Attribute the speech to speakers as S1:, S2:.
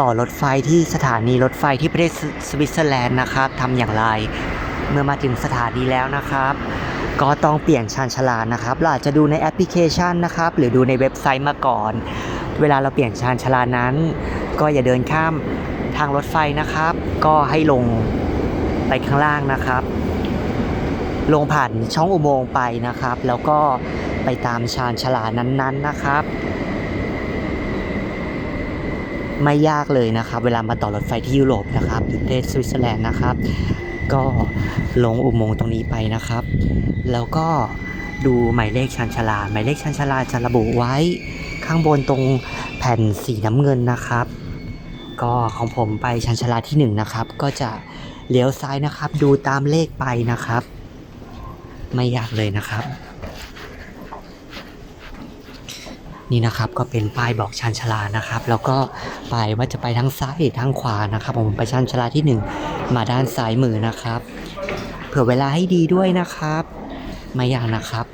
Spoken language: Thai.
S1: ต่อรถไฟที่สถานีรถไฟที่ประเทศสวิตเซอร์แลนด์นะครับทำอย่างไร เมื่อมาถึงสถานีแล้วนะครับ ก็ต้องเปลี่ยนชานชาลานะครับเราอาจจะดูในแอปพลิเคชันนะครับ หรือดูในเว็บไซต์มาก่อน เวลาเราเปลี่ยนชานชาลานั้น ก็อย่าเดินข้ามทางรถไฟนะครับ ก็ให้ลงไปข้างล่างนะครับ ลงผ่านช่องอุโมงค์ไปนะครับ แล้วก็ไปตามชานชาลานั้นๆนะครับ ไม่ยากเลยนะครับ เวลามาต่อรถไฟที่ยุโรปนะครับหรือประเทศสวิตเซอร์แลนด์นะครับ ก็ลงอุโมงค์ตรงนี้ไปนะครับ แล้วก็ดูหมายเลขชานชาลา หมายเลขชานชาลาจะระบุไว้ข้างบนตรงแผ่นสีน้ำเงินนะครับ ก็ของผมไปชานชาลาที่หนึ่งนะครับ ก็จะเลี้ยวซ้ายนะครับ ดูตามเลขไปนะครับ ไม่ยากเลยนะครับ นี่นะครับก็เป็นป้ายบอกชานชลานะครับ แล้วก็ไปว่าจะไปทางซ้ายหรือทางขวานะครับผมไปชานชลาที่หนึ่งมาด้านซ้ายมือนะครับ เผื่อเวลาให้ดีด้วยนะครับ ไม่ยากนะครับ